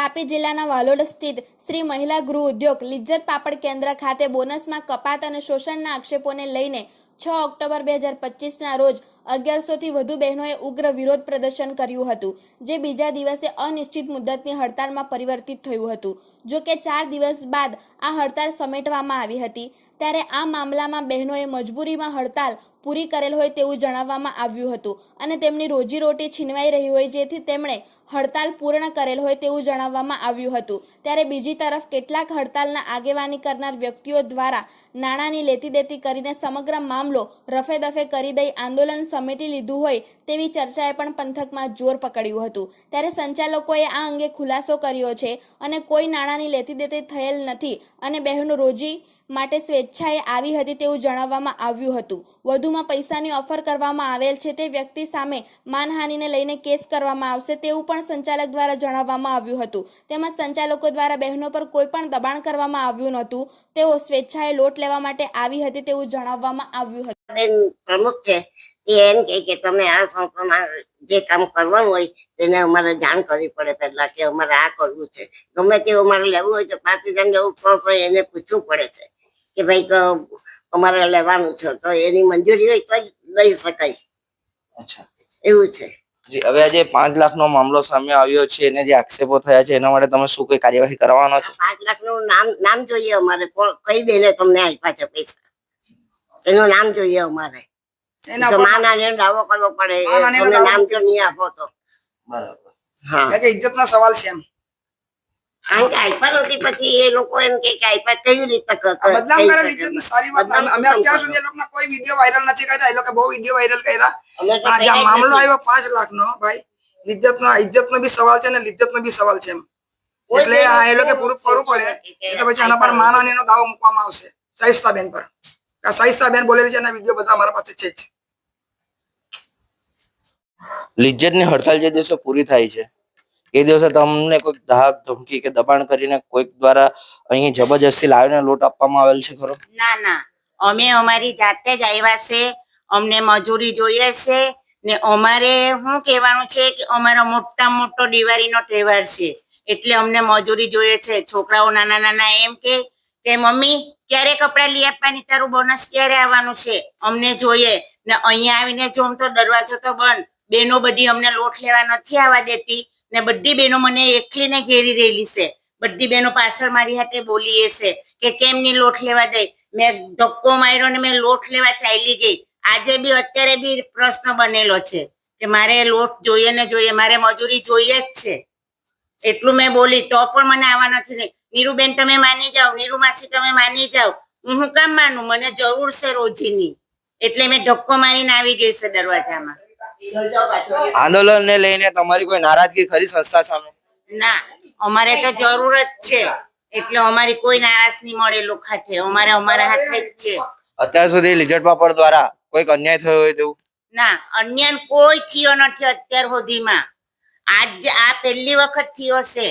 તાપી જિલ્લાના વાલોડ સ્થિત શ્રી મહિલા ગૃહ ઉદ્યોગ લિજ્જત પાપડ કેન્દ્ર ખાતે બોનસમાં કપાત અને શોષણના આક્ષેપોને લઈને છ ઓક્ટોબર બે હજાર પચીસના રોજ અગિયારસોથી વધુ બહેનોએ ઉગ્ર વિરોધ પ્રદર્શન કર્યું હતું, જે બીજા દિવસે અનિશ્ચિત મુદ્દતની હડતાલમાં પરિવર્તિત થયું હતું. જો કે ચાર દિવસ બાદ આ હડતાલ સમેટવામાં આવી હતી, ત્યારે આ મામલામાં બહેનોએ મજબૂરીમાં હડતાલ પૂરી કરેલ હોય તેવું જણાવવામાં આવ્યું હતું અને તેમની રોજીરોટી છીનવાઈ રહી હોય જેથી તેમણે હડતાલ પૂર્ણ કરેલ હોય તેવું જણાવવામાં આવ્યું હતું. ત્યારે બીજી તરફ કેટલાક હડતાલના આગેવાની કરનાર વ્યક્તિઓ દ્વારા નાણાંની લેતી દેતી કરીને સમગ્ર મામલો રફેદફે કરી દઈ આંદોલન સમેટી લીધું હોય તેવી ચર્ચાએ પણ પંથકમાં જોર પકડ્યું હતું. ત્યારે સંચાલકોએ આ અંગે ખુલાસો કર્યો છે અને કોઈ નાણાંની લેતી દેતી થયેલ નથી અને બહેનો રોજી માટે સ્વેચ્છાએ આવી હતી તેવું જણાવવામાં આવ્યું હતું. વધુમાં પૈસાની ઓફર કરવામાં આવેલ છે તે વ્યક્તિ સામે માનહાનિને લઈને કેસ કરવામાં આવશે તેવું પણ સંચાલક દ્વારા જણાવવામાં આવ્યું હતું. તેમજ સંચાલકો દ્વારા બહેનો પર કોઈ પણ દબાણ કરવામાં આવ્યું નહોતું. તેઓ સ્વેચ્છાએ લોટ લેવા માટે આવી હતી તેવું જણાવવામાં આવ્યું હતું. પ્રમુખ છે એ એમ કે તમે આ સંસ્થામાં જે કામ કરવાનું હોય તેને અમારે જાણ કરવી પડે પહેલા કે અમારે આ કરવું છે. ગમે તે અમારે લેવું હોય તો પાંચ હજાર લેવું તો એને પૂછવું પડે છે કે ભાઈ અમારે લેવાનું છે. તો એની મંજૂરી હોય તો જ લઈ શકાય. અચ્છા. એવું છે. જી હવે આજે પાંચ લાખ નો મામલો સામે આવ્યો છે એને જે આક્ષેપો થયા છે એના માટે તમે શું કઈ કાર્યવાહી કરવાનો છો? પાંચ લાખનું નામ નામ જોઈએ અમારે. કોણ કઈ બેને તમને આપ્યા છે પૈસા. એનું નામ જોઈએ અમારે. એના દાવો કરવો પડે તમે નામ જો નહીં આપો તો. બરાબર. હા. કે ઇજ્જતનો સવાલ છે એમ. કારણ કે આઈપા નથી પછી એ લોકો એમ કે કે આઈપા કેવી રીતે ક- ક- આ બદનામ કરે શકે? સારી વાત. અમે અત્યાર સુધી એ લોકોના કોઈ વીડિયો વાયરલ નથી કર્યા. એ લોકો બહુ વીડિયો વાયરલ કર્યા. પણ આ મામલો. આવ્યો પાંચ લાખ નો ભાઈ. ઇજ્જતનો ઇજ્જતનો બી સવાલ છે ને લિજ્જતનો બી સવાલ છે એમ. એટલે આ એ લોકો પૂરું કરવું પડે. કે એટલે પછી આના પર માનહાનિનો દાવો મૂકવામાં આવશે. સહિસ્તા બેન પર. સહિસ્તા બેન બોલેલી છે એના વીડિયો બધા અમારા પાસે છે જ. લિજ્જતની હડતાલ જે દિવસે પૂરી થાય છે, એ દિવસે તમને કોઈક ધાક, ધમકી કે દબાણ કરીને કોઈક દ્વારા અહીં જબરજસ્તી લાવીને લોટ આપવામાં આવેલ છે ખરો? ના ના. અમે અમારી જાતે જ આવ્યા છે, અમને મજૂરી જોઈએ છે, ને અમારે શું કહેવાનું છે કે અમારો મોટા મોટો દિવાળીનો તહેવાર છે, એટલે અમને મજૂરી જોઈએ છે. છોકરાઓ નાના નાના એમ કે કે મમ્મી, ક્યારે કપડાં લઈ આપવાની? તારું બોનસ ક્યારે આવવાનું છે? અમને જોઈએ. ને અહીંયા આવીને જોમ તો દરવાજો તો બંધ. બેનો બધી અમને લોટ લેવા નથી આવવા દેતી ને બધી બેનો મને એકલીને ઘેરી રહેલી છે. બધી બેનો પાછળ મારી હાથે બોલીએ છે કે કેમ ની લોટ લેવા દે? મેં ધક્કો માર્યો ને મેં લોટ લેવા ચાલી ગઈ. આજે બી અત્યારે બી પ્રશ્ન બનેલો છે કે મારે લોટ જોઈએ ને જોઈએ, મારે મજૂરી જોઈએ જ છે. એટલું મેં બોલી, તો પણ મને આવવા નથી ને નીરુબેન તમે માની જાઓ નીરુ માસી તમે માની જાઓ. હું હું કામ માનું? મને જરૂર છે રોજીની. એટલે મેં ધક્કો મારીને આવી ગઈ છે દરવાજામાં. આંદોલનને લઈને તમારી કોઈ નારાજગી ખરી સંસ્થા સામે? ના અમારે તો જરૂર જ છે. એટલે અમારી કોઈ નારાજ નહીં મળે લોખાઠે અમારે અમારા હાથે જ છે. અત્યાર સુધી લિજ્જત પાપડ દ્વારા કોઈક અન્યાય થયો હોય તેવું? ના અન્ય કોઈ થયો નથી અત્યાર સુધીમાં. આજ આ પહેલી વખત થયો છે.